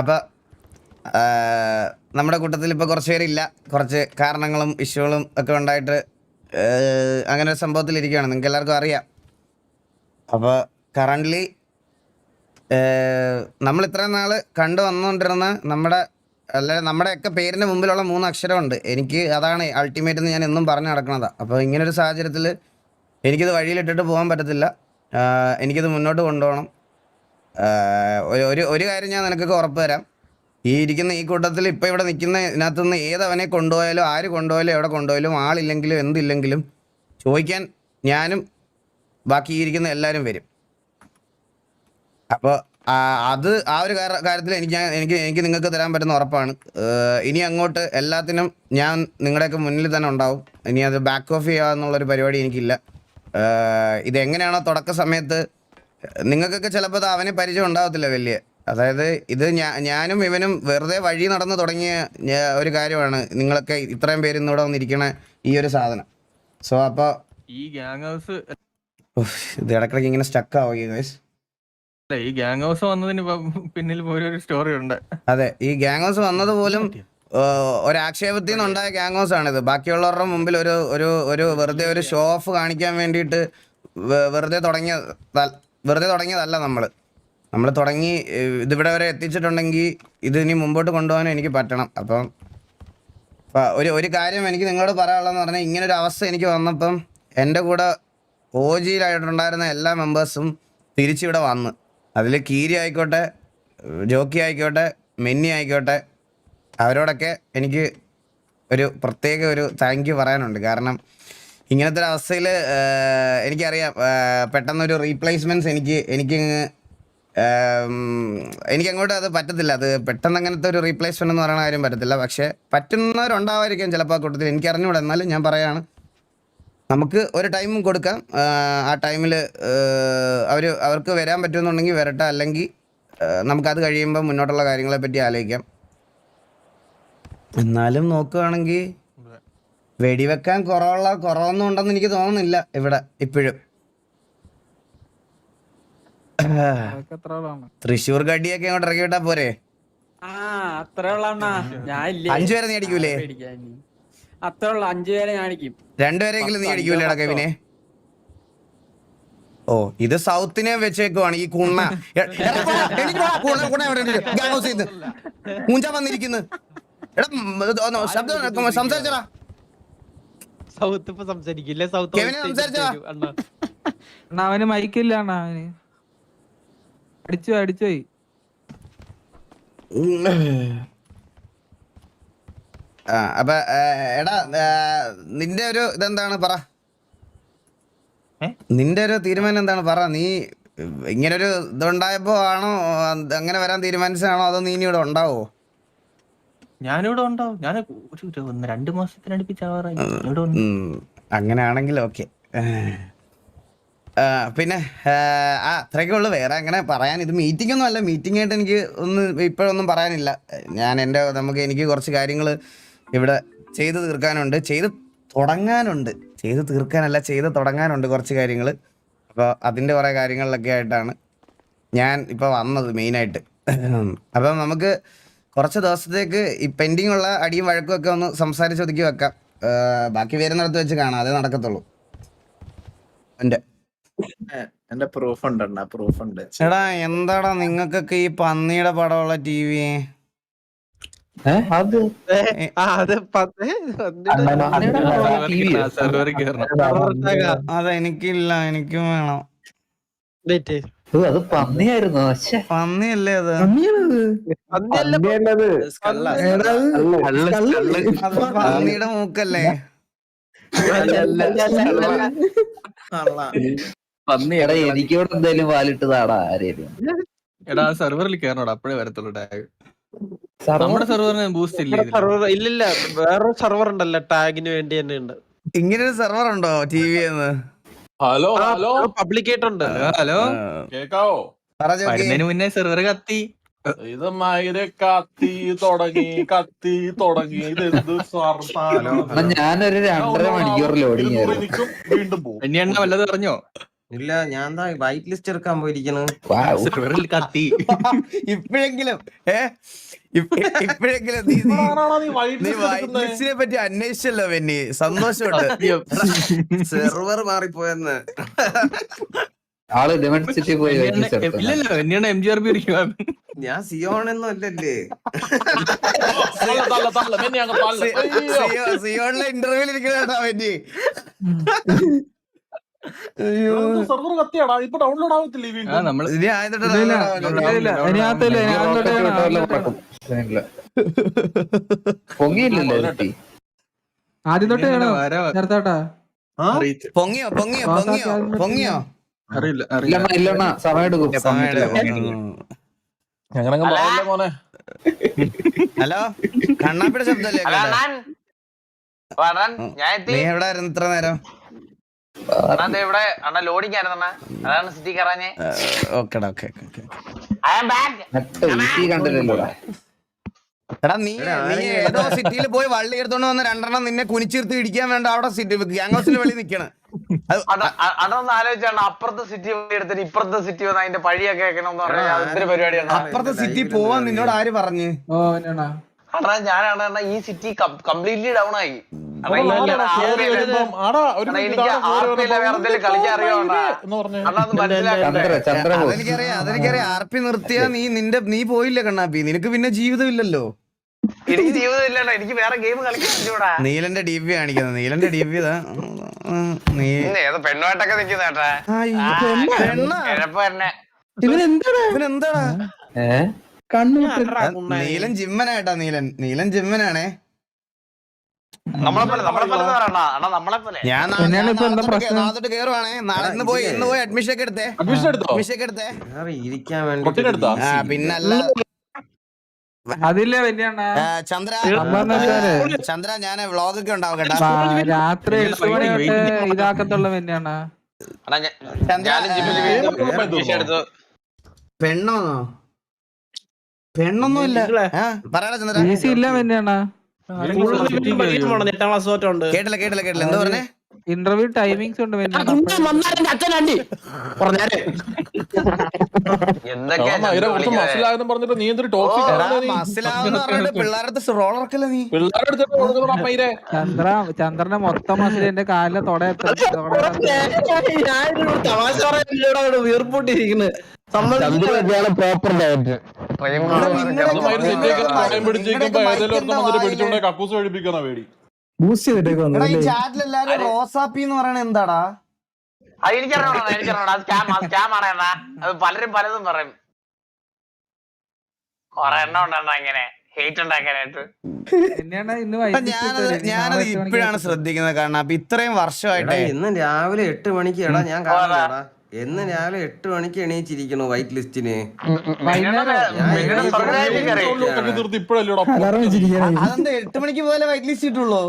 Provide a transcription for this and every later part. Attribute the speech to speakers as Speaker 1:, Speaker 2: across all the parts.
Speaker 1: അപ്പൊ നമ്മുടെ കൂട്ടത്തിൽ ഇപ്പൊ കുറച്ച് പേരില്ല കുറച്ച് കാരണങ്ങളും ഇഷ്യൂകളും ഒക്കെ ഉണ്ടായിട്ട് അങ്ങനെ ഒരു സംഭവത്തിൽ ഇരിക്കുകയാണ്. നിങ്ങൾക്ക് എല്ലാവർക്കും അറിയാം. അപ്പോൾ കറന്റ്ലി നമ്മൾ ഇത്രയും നാൾ കണ്ടു വന്നുകൊണ്ടിരുന്ന നമ്മുടെ അല്ല നമ്മുടെയൊക്കെ പേരിന്റെ മുമ്പിലുള്ള മൂന്ന് അക്ഷരമുണ്ട്. എനിക്ക് അതാണ് അൾട്ടിമേറ്റ് എന്ന് ഞാൻ എന്നും പറഞ്ഞു നടക്കുന്നതാണ് അപ്പോൾ ഇങ്ങനൊരു സാഹചര്യത്തിൽ എനിക്കിത് വഴിയിലിട്ടിട്ട് പോകാൻ പറ്റത്തില്ല. എനിക്കിത് മുന്നോട്ട് കൊണ്ടുപോകണം. ഒരു ഒരു കാര്യം ഞാൻ നിനക്കൊക്കെ ഉറപ്പ് തരാം. ഈ ഇരിക്കുന്ന ഈ കൂട്ടത്തിൽ ഇപ്പോൾ ഇവിടെ നിൽക്കുന്ന ഇതിനകത്തു നിന്ന് ഏതവനെ കൊണ്ടുപോയാലും ആര് കൊണ്ടുപോയാലും എവിടെ കൊണ്ടുപോയാലും ആളില്ലെങ്കിലും എന്തില്ലെങ്കിലും ചോദിക്കാൻ ഞാനും ബാക്കി ഇരിക്കുന്ന എല്ലാവരും വരും. അപ്പോൾ അത് ആ ഒരു കാര്യത്തിൽ എനിക്ക് ഞാൻ- എനിക്ക് എനിക്ക് നിങ്ങൾക്ക് തരാൻ പറ്റുന്ന ഉറപ്പാണ്. ഇനി അങ്ങോട്ട് എല്ലാത്തിനും ഞാൻ നിങ്ങളുടെയൊക്കെ മുന്നിൽ തന്നെ ഉണ്ടാവും. ഇനി അത് ബാക്ക് ഓഫ് ചെയ്യുക എന്നുള്ളൊരു പരിപാടി എനിക്കില്ല. ഇതെങ്ങനെയാണോ തുടക്ക സമയത്ത് നിങ്ങൾക്കൊക്കെ ചിലപ്പോൾ അവനെ പരിചയം ഉണ്ടാവത്തില്ല വലിയ. അതായത് ഇത് ഞാനും ഇവനും വെറുതെ വഴി നടന്ന് തുടങ്ങിയ ഒരു കാര്യമാണ് നിങ്ങളൊക്കെ ഇത്രയും പേര് ഇന്നിവിടെ വന്നിരിക്കണ ഈ ഒരു സാധനം. സോ അപ്പോൾ
Speaker 2: ഈ ഗ്യാങ് ഹൗസ്
Speaker 1: ഇത് ഇടക്കിടക്ക് ഇങ്ങനെ സ്റ്റക്ക് ആവുകയും
Speaker 2: ഈ ഗ്യാങ് ഹൗസ് വന്നതിന് പിന്നിൽ ഒരു സ്റ്റോറി ഉണ്ട്.
Speaker 1: അതെ ഈ ഗ്യാങ് ഹൗസ് വന്നത് പോലും ഒരു ആക്ഷേപത്തിൽ നിന്നുണ്ടായ ഗ്യാങ് ഹൗസ് ആണിത്. ബാക്കിയുള്ളവരുടെ മുമ്പിൽ ഒരു ഒരു ഒരു വെറുതെ ഒരു ഷോ ഓഫ് കാണിക്കാൻ വേണ്ടിയിട്ട് വെറുതെ തുടങ്ങിയ വെറുതെ തുടങ്ങിയതല്ല നമ്മൾ നമ്മൾ തുടങ്ങി ഇതിവിടെ വരെ എത്തിച്ചിട്ടുണ്ടെങ്കിൽ ഇത് ഇനി മുമ്പോട്ട് കൊണ്ടുപോകാനും എനിക്ക് പറ്റണം. അപ്പം ഒരു ഒരു കാര്യം എനിക്ക് നിങ്ങളോട് പറയാനുള്ളതെന്ന് പറഞ്ഞാൽ ഇങ്ങനെ ഒരു അവസ്ഥ എനിക്ക് വന്നപ്പം എന്റെ കൂടെ ഒ ജിയിലായിട്ടുണ്ടായിരുന്ന എല്ലാ മെമ്പേഴ്സും തിരിച്ചിവിടെ വന്ന്. അതിൽ കീരി ആയിക്കോട്ടെ ജോക്കി ആയിക്കോട്ടെ മെന്നി ആയിക്കോട്ടെ അവരോടൊക്കെ എനിക്ക് ഒരു പ്രത്യേക ഒരു താങ്ക് യു പറയാനുണ്ട്. കാരണം ഇങ്ങനത്തെ ഒരു അവസ്ഥയിൽ എനിക്കറിയാം. പെട്ടെന്നൊരു റീപ്ലേസ്മെന്റ്സ് എനിക്ക് എനിക്ക് അങ്ങോട്ട് അത് പറ്റത്തില്ല. അത് പെട്ടെന്ന് അങ്ങനത്തെ ഒരു റീപ്ലേസ്മെന്റ് എന്ന് പറയുന്ന കാര്യം പറ്റത്തില്ല. പക്ഷെ പറ്റുന്നവരുണ്ടാവായിരിക്കും ചിലപ്പോൾ ആ കൂട്ടത്തിൽ. എനിക്ക് അറിഞ്ഞുകൂടെ എന്നാലും ഞാൻ പറയാണ്. നമുക്ക് ഒരു ടൈം കൊടുക്കാം. ആ ടൈമിൽ അവർ അവർക്ക് വരാൻ പറ്റുമെന്നുണ്ടെങ്കിൽ വരട്ടെ. അല്ലെങ്കിൽ നമുക്കത് കഴിയുമ്പോൾ മുന്നോട്ടുള്ള കാര്യങ്ങളെ പറ്റി ആലോചിക്കാം. എന്നാലും നോക്കുകയാണെങ്കിൽ വെടിവെക്കാൻ കുറവുള്ള കുറവൊന്നും ഉണ്ടെന്ന് എനിക്ക് തോന്നുന്നില്ല ഇവിടെ ഇപ്പോഴും. തൃശ്ശൂർ ഗഡിയൊക്കെ അങ്ങോട്ട് ഇറക്കി വിട്ടാ പോരെ? അഞ്ചു പേരെ നീ അടിക്കൂലേ?
Speaker 3: അഞ്ചു പേരെ ഞാൻ അടിക്കും.
Speaker 1: രണ്ടുപേരെങ്കിലും നീ അടിക്കൂലേടാ കവിനെ ഓ ഇത് സൗത്തിനെ വെച്ചേക്കുവാണ് ഈ കുണ്ണ. മൂഞ്ച വന്നിരിക്കുന്നു. എടാ സംസാരിച്ചടാ.
Speaker 4: സൗത്ത് ഇപ്പൊ സംസാരിക്കില്ലേ? സൗത്ത്
Speaker 1: കെവിനെ സംസാരിച്ചോ?
Speaker 4: അണ്ണാ.
Speaker 3: അണ്ണാ അവന് മൈക്കില്ല അണ്ണാ അവന്. അടിച്ചു അടിച്ചുപോയി
Speaker 1: ആ അപ്പൊ ഏ, എടാ ഏ, നിന്റെ ഒരു ഇതെന്താണ്? പറ.
Speaker 4: ഏ?
Speaker 1: നിന്റെ ഒരു തീരുമാനം എന്താണ്? പറ. നീ ഇങ്ങനൊരു ഇതുണ്ടായപ്പോ ആണോ അത് അങ്ങനെ വരാൻ തീരുമാനിച്ചാണോ അതോ നീ ഇനി ഇവിടെ ഉണ്ടാവോ?
Speaker 2: ഞാനിവിടെ ഉണ്ടാവും ഞാൻ ഒരു ഒന്ന് രണ്ട് മാസത്തിനടുപ്പിച്ചാവാറായി ഇവിടെ ഉണ്ട്.
Speaker 1: ഉം, അങ്ങനെയാണെങ്കിൽ ഓക്കെ. പിന്നെ ആ അത്രയൊക്കെ ഉള്ളു. വേറെ അങ്ങനെ പറയാൻ ഇത് മീറ്റിംഗ് ഒന്നും അല്ല. മീറ്റിംഗ് ആയിട്ട് എനിക്ക് ഒന്ന് ഇപ്പോഴൊന്നും പറയാനില്ല. ഞാൻ എന്റെ നമുക്ക് എനിക്ക് കുറച്ച് കാര്യങ്ങൾ ഇവിടെ ചെയ്ത് തീർക്കാനുണ്ട്. ചെയ്ത് തുടങ്ങാനുണ്ട്. ചെയ്ത് തീർക്കാനല്ല ചെയ്ത് തുടങ്ങാനുണ്ട് കുറച്ച് കാര്യങ്ങൾ അപ്പോൾ അതിന്റെ കുറേ കാര്യങ്ങളിലൊക്കെ ആയിട്ടാണ് ഞാൻ ഇപ്പോൾ വന്നത് മെയിനായിട്ട്. അപ്പം നമുക്ക് കുറച്ച് ദിവസത്തേക്ക് ഈ പെൻഡിങ് ഉള്ള അടിയും വഴക്കും ഒക്കെ ഒന്ന് സംസാരിച്ച് ഒതുക്കി വെക്കാം. ബാക്കി വരുന്നിടത്ത് വെച്ച് കാണാം. അതേ നടക്കത്തുള്ളൂ. എന്റെ.
Speaker 5: എന്റെ പ്രൂഫ് ഉണ്ട് പ്രൂഫ് ഉണ്ട്.
Speaker 1: എടാ എന്താടാ നിങ്ങൾക്കൊക്കെ ഈ പന്നിയുടെ പടമുള്ള ടി വി അതെനിക്കില്ല എനിക്കും വേണം.
Speaker 6: അത് പന്നിയായിരുന്നു.
Speaker 1: പന്നിയല്ലേ അത്? അത് പന്നിയുടെ മൂക്കല്ലേ?
Speaker 6: പന്നിയടാ എനിക്കിവിടെ എന്തായാലും വാലിട്ട് താടാ ആരേലും.
Speaker 2: എടാ സെർവറിൽ കേറണോടാ അപ്പോഴേ വരത്തുള്ളൂ ടാഗ് നമ്മുടെ സെർവറിന് ബൂസ്റ്റ് ഇല്ല സെർവർ
Speaker 4: സർവർ ഇല്ലില്ല വേറൊരു സെർവർ ഉണ്ടല്ലോ ടാഗിന് വേണ്ടി തന്നെ ഉണ്ട്.
Speaker 1: ഇങ്ങനെ ഒരു സെർവർ ഉണ്ടോ ടി വി എന്ന്
Speaker 7: ഹലോ ഹലോ.
Speaker 4: പബ്ലിക്കേറ്റ് ഉണ്ട്
Speaker 2: ഹലോ.
Speaker 7: കേക്കാവോ?
Speaker 1: പറഞ്ഞതിന്.
Speaker 2: വരുന്നതിന് മുന്നേ സെർവർ കത്തി.
Speaker 7: ഇത് മയിരെ കത്തി തുടങ്ങി കത്തി തുടങ്ങി. ഇത് എന്ത്
Speaker 6: സ്വർണ ഞാനൊരു രണ്ടര മണിക്കൂർ ലോഡിങ്
Speaker 7: വീണ്ടും പോകും
Speaker 2: എണ്ണ വല്ലതും അറിഞ്ഞോ?
Speaker 8: ഇല്ല ഞാൻ എന്താ വൈറ്റ് ലിസ്റ്റ് എടുക്കാൻ പോയിരിക്കണ്.
Speaker 2: കത്തി.
Speaker 1: ഇപ്പോഴെങ്കിലും ഏ? ഇപ്പ- ഇപ്പോഴെങ്കിലും നീ നീ വൈറ്റ് ലിസ്റ്റിനെ പറ്റി അന്വേഷിച്ചല്ലോ വെന്നി സന്തോഷമുണ്ട്.
Speaker 8: സെർവർ മാറിപ്പോയെന്ന്.
Speaker 6: ആൾ സിറ്റി പോയി
Speaker 2: ഇല്ലല്ലോ എന്നെയാണ് എം ജി ആർ പി
Speaker 8: ഞാൻ സിയോണൊന്നും അല്ലല്ലേ.
Speaker 1: സിയോണിലെ ഇന്റർവ്യൂവിൽ ഇരിക്കണ വെന്നി
Speaker 7: കത്തിയാടാ. ഇപ്പൊ ഡൗൺലോഡ് ആവത്തില്ല ഈ വീണ്ടും.
Speaker 3: ആദ്യം തൊട്ടേ. നേരത്തോട്ടാ.
Speaker 1: പൊങ്ങിയോ പൊങ്ങിയോ പൊങ്ങിയോ പൊങ്ങിയോ?
Speaker 2: അറിയില്ല അറിയില്ല.
Speaker 6: ഇല്ലണ്ണ ഇല്ലണ്ണ സമയം എടുക്കും
Speaker 7: ഞങ്ങളങ്ങ് പോകല്ലേ മോനെ?
Speaker 1: ഹലോ? കണ്ണാപ്പിയുടെ ശബ്ദമല്ലേ?
Speaker 9: ഞാൻ
Speaker 1: എവിടെ ഇത്ര നേരം?
Speaker 9: ഇവിടെ അണ്ണ ലോഡിങ് ആയിരുന്നു അണ്ണാ. അതാണ് സിറ്റി
Speaker 1: ഓക്കെടാ okay okay
Speaker 9: I am back
Speaker 6: നട്ട് വീട്ടി കണ്ടില്ലല്ലോ.
Speaker 1: എടാ നീ നീ ഏതോ സിറ്റിയിൽ പോയി വള്ളി എടുത്തോണ്ട് വന്ന രണ്ടെണ്ണം നിന്നെ കുനിച്ചിരുത്തി ഇടിക്കാൻ വേണ്ട അവിടെ സിറ്റി ഗ്യാങ് ഹൗസിന്റെ വെളി നിക്കണ്. അത്
Speaker 9: അതൊന്ന് ആലോചിച്ചാണ് അപ്പുറത്തെ സിറ്റി എടുത്തിട്ട് ഇപ്പുറത്തെ സിറ്റി വന്ന് അതിന്റെ പഴിയൊക്കെ കേൾക്കണമെന്ന് പറഞ്ഞാൽ പരിപാടിയാണ്
Speaker 1: അപ്പുറത്തെ സിറ്റി പോവാൻ നിന്നോട് ആര് പറഞ്ഞു?
Speaker 3: ഓ എന്നാ
Speaker 9: അണ്ണാ ഞാനാണ് അണ്ണാ ഈ സിറ്റി കംപ്ലീറ്റ്ലി ഡൗൺ ആയി.
Speaker 1: അതെനിക്കറിയാം അതെനിക്കറിയാം. ആർ പി നിർത്തിയാ നീ നിന്റെ നീ പോയില്ല കണ്ണാപ്പി നിനക്ക് പിന്നെ ജീവിതം ഇല്ലല്ലോ
Speaker 9: എനിക്ക് ജീവിതമില്ലടാ എനിക്ക് വേറെ ഗെയിം കളിക്കാൻ പറ്റൂടാ.
Speaker 1: നീലന്റെ ഡി പി കാണിക്കുന്നത്. നീലന്റെ ഡി പി നീ
Speaker 9: ഏതോ പെണ്ണുമായിട്ടൊക്കെ നിക്കുന്ന കേട്ടാ.
Speaker 1: അയ്യോ, പെണ്ണാ?
Speaker 9: കിഴപ്പ് തന്നെ
Speaker 1: ഇവനെന്താടാ? നീലൻ ജിമ്മനായിട്ടാ നീലൻ. നീലൻ ജിമ്മനാണേ. ഞാൻ
Speaker 3: എന്താ പ്രശ്നം?
Speaker 1: കേറുവാണേ. നാളെ ഇന്ന് പോയി ഇന്ന് പോയി അഡ്മിഷൻ ഒക്കെ എടുത്തേ.
Speaker 7: അഡ്മിഷൻ എടുത്തോ?
Speaker 1: അഡ്മിഷൻ ഒക്കെ എടുത്തേ.
Speaker 8: വേറെ ഇരിക്കാൻ?
Speaker 1: ആ
Speaker 8: വേണ്ടി
Speaker 1: പിന്നല്ല.
Speaker 3: അതില്ലേ വലിയ
Speaker 1: ചന്ദ്ര.
Speaker 3: ഞാൻ വ്ളോഗൊക്കെ വെച്ചാൽ
Speaker 1: ചന്ദ്ര ഞാൻ വ്ളോഗ് ഒക്കെ ഉണ്ടാവും കേട്ടാ.
Speaker 3: രാത്രി എട്ട് മണി തൊട്ട് ഇതാക്കത്തുള്ള
Speaker 1: പെണ്ണോന്നോ പെണ്ണൊന്നുമില്ല. ഇല്ല പറയണ ചന്ദ്ര.
Speaker 3: ഇല്ല
Speaker 4: തോറ്റുണ്ട്
Speaker 1: കേട്ടില്ല കേട്ടില്ല കേട്ടില്ല. എന്താ പറഞ്ഞേ?
Speaker 3: ഇന്റർവ്യൂ ടൈമിങ്സ് ഉണ്ട്
Speaker 7: പറഞ്ഞിട്ട് നീ എന്തൊരു
Speaker 3: ചന്ദ്ര ചന്ദ്രന്റെ മൊത്തം മസിൽ എന്റെ കാലിലെ തൊട
Speaker 4: വീർപ്പൊട്ടിരിക്കുന്നത്
Speaker 7: പിടിച്ചോണ്ട് കക്കൂസ് കഴിപ്പിക്കുന്ന പേടി?
Speaker 1: എടാ ഈ ചാറ്റിൽ എല്ലാരും റോസാപ്പി എന്ന് പറയണ എന്താടാ
Speaker 9: അത് എനിക്കറിയണോ എനിക്കറിയണോ അത് സ്കാം അത് സ്കാം ആണ് അണ്ണാ അത് പലരും പലതും പറയും കൊറേ എണ്ണം ഉണ്ടെന്നാ ഇങ്ങനെ ഹേറ്റ് ഉണ്ടാക്കാനായിട്ട്
Speaker 1: ഞാനത്. ഞാനത് ഇപ്പോഴാണ് ശ്രദ്ധിക്കുന്നത് കാരണം അപ്പൊ ഇത്രയും വർഷമായിട്ട്
Speaker 8: ഇന്ന് രാവിലെ എട്ട് മണിക്ക് എടാ ഞാൻ കാണാടാ എന്ന് രാവിലെ എട്ട് മണിക്ക് എണീച്ചിരിക്കണു വൈറ്റ് ലിസ്റ്റിന്
Speaker 1: അതെന്താ എട്ട് മണിക്ക് പോലെ വൈറ്റ് ലിസ്റ്റ് ഇട്ടുള്ളൂ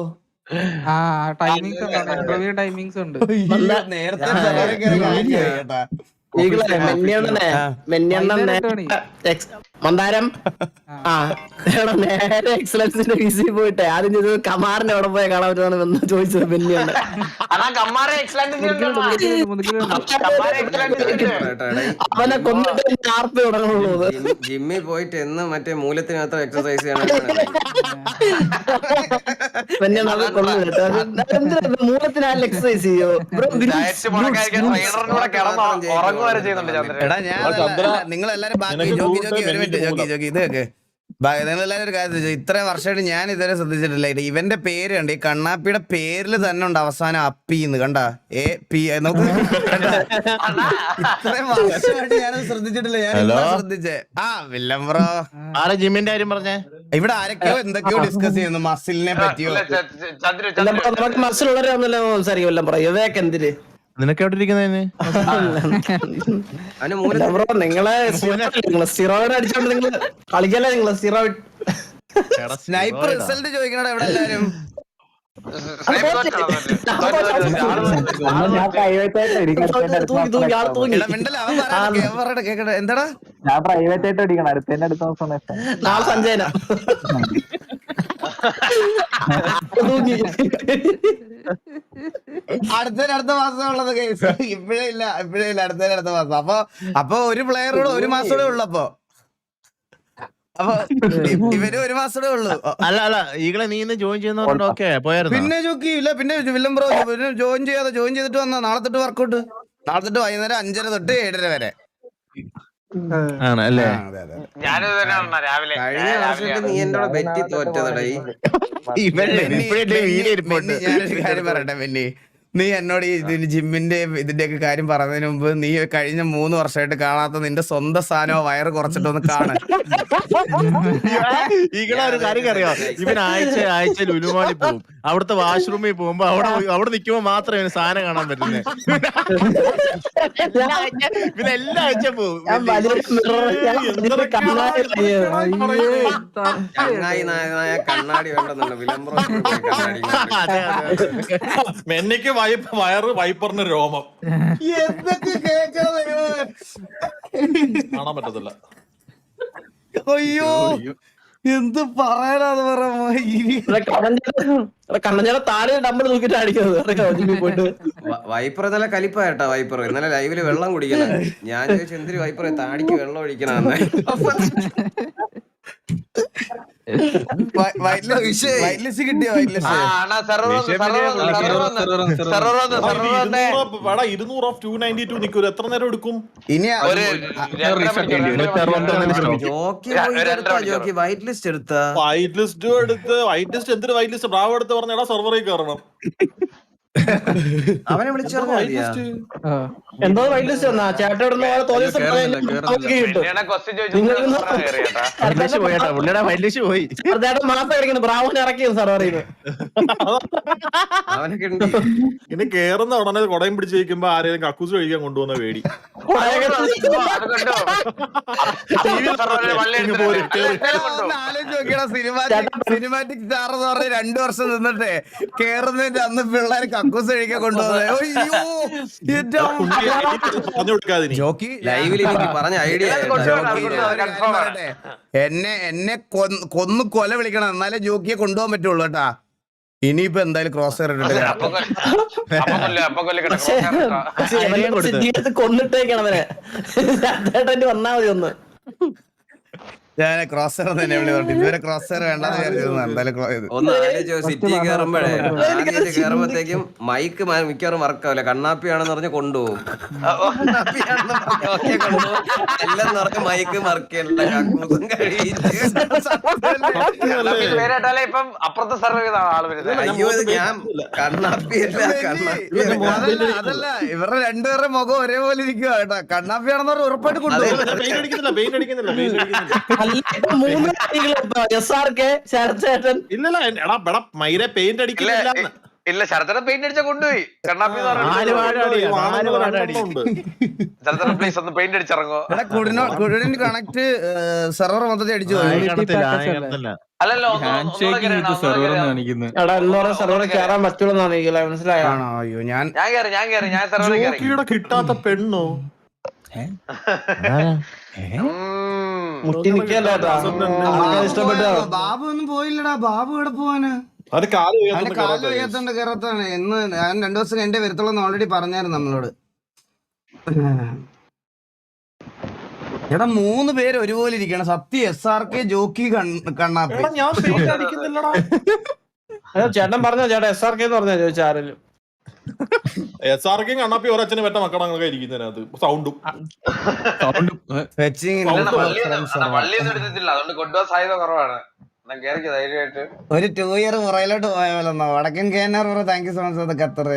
Speaker 3: ആ ടൈമിങ്സ് ഉണ്ട് ഇന്റർവ്യൂ ടൈമിങ്സ് ഉണ്ട്.
Speaker 1: നേരത്തെ
Speaker 4: മന്ദാരം. ആ. നേരെ എക്സലൻസിന്റെ വിസി പോയിട്ട്. ആദ്യം ചെയ്തത് കമാറിന്റെ അവിടെ പോയി കാണാൻ പറ്റുന്ന ചോദിച്ചത് ബെന്നിയാണ് അവനെ കൊന്നിട്ട് ആർപ്പ് തുടങ്ങുള്ളൂ
Speaker 8: ജിമ്മിൽ പോയിട്ട് എന്ന് മറ്റേ മൂലത്തിനകത്ത് എക്സസൈസ് ചെയ്യണം
Speaker 4: മൂലത്തിനാലും എക്സസൈസ് ചെയ്യോ?
Speaker 9: ഉറങ്ങുക വരെ ചെയ്യുന്നുണ്ട് ചന്ദ്രൻ.
Speaker 1: എടാ ഞാൻ
Speaker 7: ചന്ദ്ര,
Speaker 1: നിങ്ങൾ എല്ലാരും ബാക്കി
Speaker 7: നിനക്ക്
Speaker 1: ജോക്കി ജോക്കി ഒരു മിനിറ്റ്
Speaker 7: എനിക്ക്
Speaker 1: ജോക്കി ജോക്കി ഇത് കേക്ക് നിങ്ങൾ എല്ലാവരും ഒരു കാര്യം ചോദിച്ചു ഇത്രയും വർഷമായിട്ട് ഞാൻ ഇതുവരെ ശ്രദ്ധിച്ചിട്ടില്ല. ഇവന്റെ പേര് കണ്ട്? ഈ കണ്ണാപ്പിയുടെ പേരിൽ തന്നെ ഉണ്ട് അവസാനം അപ്പി എന്ന് കണ്ട? എ പി നമുക്ക് കണ്ടാ? ഇത്രയും വർഷമായിട്ട് ഞാൻ ശ്രദ്ധിച്ചിട്ടില്ല. ഞാൻ ശ്രദ്ധിച്ചേ. ആ വില്ലം ബ്രോ.
Speaker 5: ആരാ ജിമ്മിന്റെ കാര്യം പറഞ്ഞേ?
Speaker 1: ഇവിടെ ആരൊക്കെയോ എന്തൊക്കെയോ ഡിസ്കസ് ചെയ്യുന്നു മസിലിനെ പറ്റിയോ?
Speaker 4: മസിലുള്ളവരെ ഒന്നല്ല സംസാരിക്കും പറയും ഇവയൊക്കെ എന്തിന്
Speaker 5: നിനക്ക് എവിടെ ഇരിക്കുന്നതിന്
Speaker 4: ബ്രോ നിങ്ങളെ നിങ്ങൾ സ്റ്റിറോയിഡ് അടിച്ചോണ്ട് നിങ്ങൾ കളിക്കല്ലേ നിങ്ങൾ? സ്റ്റിറോയിഡ്
Speaker 1: സ്നൈപ്പർ റിസൾട്ട് എവിടെ എല്ലാരും. എന്താടാ?
Speaker 6: ഞാൻ പ്രൈവറ്റ് ആയിട്ട് അടിക്കണം അടുത്തതിന്റെ അടുത്ത ദിവസം
Speaker 4: നാളെ സഞ്ജയന. തൂങ്ങി
Speaker 1: അടുത്ത അടുത്ത മാസം ഉള്ളത് കേസ് ഇപ്പഴേ ഇല്ല ഇപ്പഴേ ഇല്ല അടുത്ത അടുത്ത മാസം. അപ്പൊ അപ്പൊ ഒരു പ്ലെയറോട് ഒരു മാസം കൂടെ ഉള്ളു അപ്പൊ. അപ്പൊ ഇവർ ഒരു മാസം കൂടെ ഉള്ളു
Speaker 5: അല്ല അല്ല ഈകളെ നീ ഇന്ന് ജോയിൻ ചെയ്യുന്നവരോട് ഓക്കെ പോയായിരുന്നു?
Speaker 1: പിന്നെ ജോക്കി ഇല്ല പിന്നെ വില്ലം ബ്രോ പിന്നെ ജോയിൻ ചെയ്യാതെ ജോയിൻ ചെയ്തിട്ട് വന്ന നാളെ തൊട്ട് വർക്കൗട്ട് നാളെ തൊട്ട് വൈകുന്നേരം അഞ്ചര തൊട്ട് ഏഴര വരെ.
Speaker 8: കഴിഞ്ഞ നീ എന്നോട് ബെറ്റി
Speaker 1: കാര്യം പറയട്ടെ പിന്നെ നീ എന്നോട് ഈ ഇതിന് ജിമ്മിന്റെ ഇതിന്റെ ഒക്കെ കാര്യം പറഞ്ഞതിന് മുമ്പ് നീ കഴിഞ്ഞ മൂന്ന് വർഷമായിട്ട് കാണാത്ത നിന്റെ സ്വന്തം സാധനമോ വയറ് കുറച്ചിട്ടൊന്ന് കാണാൻ
Speaker 5: ഈ ഒരു കാര്യം അറിയാം? ഇവൻ ആഴ്ച ആഴ്ച ലുലുമാളി പോകും അവിടുത്തെ വാഷ്റൂമിൽ പോകുമ്പോ അവിടെ പോയി- അവിടെ നിൽക്കുമ്പോ മാത്രമേ ഇവന് സാധനം കാണാൻ പറ്റുന്നേ. പിന്നെ എല്ലാ ആഴ്ച. പോകും
Speaker 4: കണ്ണാടി
Speaker 7: വൈപ്പ് വയറ് വൈപ്പറിന് രോമം.
Speaker 1: എന്തൊക്കെ
Speaker 7: കാണാൻ പറ്റത്തില്ല.
Speaker 1: അയ്യോ. എന്ത്
Speaker 4: പറയാനാണ് കണ്ണഞ്ചേട്ട താഴെ നമ്മൾ തൂക്കിട്ട് അടിക്കുന്നത്. പോയിട്ട്.
Speaker 8: വൈപ്പർ ഇന്നലെ കലിപ്പായിട്ടാ വൈപ്പർ ഇന്നലെ ലൈവിൽ വെള്ളം കുടിക്കണം. ഞാൻ ചോദിച്ചു എന്തിരി വൈപ്പർ താടിക്ക് വെള്ളം ഒഴിക്കണമെന്ന്
Speaker 1: വൈറ്റ്ലിസ്റ്റ് കിട്ടിയോ? വൈറ്റ്ലിസ്റ്റ്
Speaker 9: സെർവർ സെർവർ സെർവർ
Speaker 7: ഇരുന്നൂറ് ഓഫ് ടു നയന്റി ടു നിൽക്കൂല എത്ര നേരം എടുക്കും?
Speaker 1: ഇനി
Speaker 8: വൈറ്റ് ലിസ്റ്റ് എടുത്ത്?
Speaker 7: വൈറ്റ് ലിസ്റ്റ് എടുത്ത് വൈറ്റ് ലിസ്റ്റ് എന്തൊരു വൈറ്റ് ലിസ്റ്റ്? ബ്രാവ് എടുത്ത് പറഞ്ഞാ സെർവറിൽ കയറണം.
Speaker 8: അവനെ
Speaker 4: എന്തോ വൈറ്റ് ലിസ്റ്റ് വന്നാ. ചേട്ടൻ
Speaker 5: പോയി
Speaker 4: ചേട്ടൻ മാസം ബ്രാവോനെ ഇറക്കിയത്
Speaker 7: കേറുന്ന ഉടനെ കൊടയും പിടിച്ചിരിക്കുമ്പോ ആരെയും കക്കൂസ് കഴിക്കാൻ കൊണ്ടുവന്ന പേടി.
Speaker 1: സിനിമാറ്റിക് സ്റ്റാർ എന്ന് പറഞ്ഞ രണ്ടു വർഷം നിന്നിട്ടേ കേറുന്നതിന്റെ അന്ന് പിള്ളേർ കക്കൂസ് കഴിക്കാൻ കൊണ്ടുപോകുന്നത്. ജോക്കി
Speaker 8: ലൈവിൽ പറഞ്ഞ ഐഡിയ?
Speaker 1: എന്നെ എന്നെ കൊന്നു കൊന്ന് കൊല വിളിക്കണം. എന്നാലേ ജോക്കിയെ കൊണ്ടുപോകാൻ പറ്റുള്ളൂ കേട്ടാ. ഇനിയിപ്പോ എന്തായാലും ക്രോസ്
Speaker 4: കൊന്നിട്ടേക്കണവനെ വന്നാ മതി ഒന്ന്.
Speaker 1: ഞാൻ ക്രോസ് തന്നെ വിളി പറഞ്ഞു ഇതുവരെ ക്രോസ് വേണ്ടെന്ന് വിചാരിച്ചിരുന്നു എന്തായാലും.
Speaker 8: ഒന്ന് ആലോചിച്ചോ സിറ്റി കയറുമ്പോഴേ ആദ്യമായിട്ട് കയറുമ്പോഴത്തേക്കും മൈക്ക് മിക്കവാറും വർക്കാവില്ല കണ്ണാപ്പിയാണെന്ന് പറഞ്ഞ് കൊണ്ടുപോകും. കണ്ണാപ്പിയാണെന്ന് പറഞ്ഞ് ഓക്കേ കൊണ്ടുപോകും. അല്ലെന്ന് പറഞ്ഞ് മൈക്ക് മറക്കല്ല കക്കൂസും
Speaker 9: ഇപ്പം അപ്പുറത്തെ സർവ് ചെയ്ത ആൾ വരുന്നത്.
Speaker 8: അയ്യോ ഇത് ഞാൻ കണ്ണാപ്പിയല്ല കണ്ണാപ്പി
Speaker 1: അതല്ല അതല്ല. ഇവരുടെ രണ്ടുപേരുടെ മുഖം ഒരേപോലെ ഇരിക്കുക കേട്ടാ. കണ്ണാപ്പിയാണെന്ന് പറഞ്ഞാൽ ഉറപ്പായിട്ട് കൊണ്ടുപോകും.
Speaker 4: മൂന്ന് എസ് ആർ കെ
Speaker 7: ഇല്ലല്ല എടാ ബെടാ മൈരെ പെയിന്റ് അടിക്കില്ല
Speaker 9: ഇല്ല, ശരത്തനെ പെയിന്റ് അടിച്ച കൊണ്ടുപോയി. കണ്ണാപ്പി. ശരത്തനെ പ്ലീസ് ഒന്ന് പെയിന്റ് അടിച്ചിറങ്ങോ
Speaker 1: കുടിനോ കണക്ട് സെർവർ മൊത്തത്തിൽ അടിച്ചു
Speaker 9: അല്ലല്ലോ
Speaker 4: മനസ്സിലായോ?
Speaker 1: ഞാൻ
Speaker 9: ഞാൻ കയറി ഞാൻ കയറി ഞാൻ
Speaker 7: കിട്ടാത്ത പെണ്ണോ?
Speaker 4: മുട്ടി നിക്കല്ല
Speaker 1: ബാബു ഒന്നും പോയില്ലടാ. ബാബു എവിടെ പോവാന്?
Speaker 7: അത്
Speaker 1: കാൽ വയ്യാത്തോണ്ട് കയറത്താണ് എന്ന് ഞാൻ രണ്ടു ദിവസം എന്റെ വരത്തുള്ളൂ ഓൾറെഡി പറഞ്ഞായിരുന്നു നമ്മളോട്. എടാ മൂന്ന് പേര് ഒരുപോലെ ഇരിക്കണം. സത്യ എസ് ആർ കെ ജോക്കി കണ്ണാ കണ്ണാപ്പി.
Speaker 4: ചേട്ടൻ പറഞ്ഞോ? ചേട്ടാ എസ് ആർ കെ എന്ന് പറഞ്ഞോ? ചോദിച്ചാ ആരെങ്കിലും.
Speaker 7: എസ് ആർ കെ കണ്ണാപ്പി ഒരച്ഛന് പറ്റ മക്കളൊക്കെ ഇരിക്കുന്നതിനകത്ത്. സൗണ്ടും.
Speaker 9: അതുകൊണ്ട് കൊണ്ടുപോകാൻ സാധ്യത കുറവാണ്.
Speaker 1: ഒരു ടൂ ഇയർ പുറയിലോട്ട് പോയാലോ വടക്കൻ കേന്നാർ thank you so much Qatar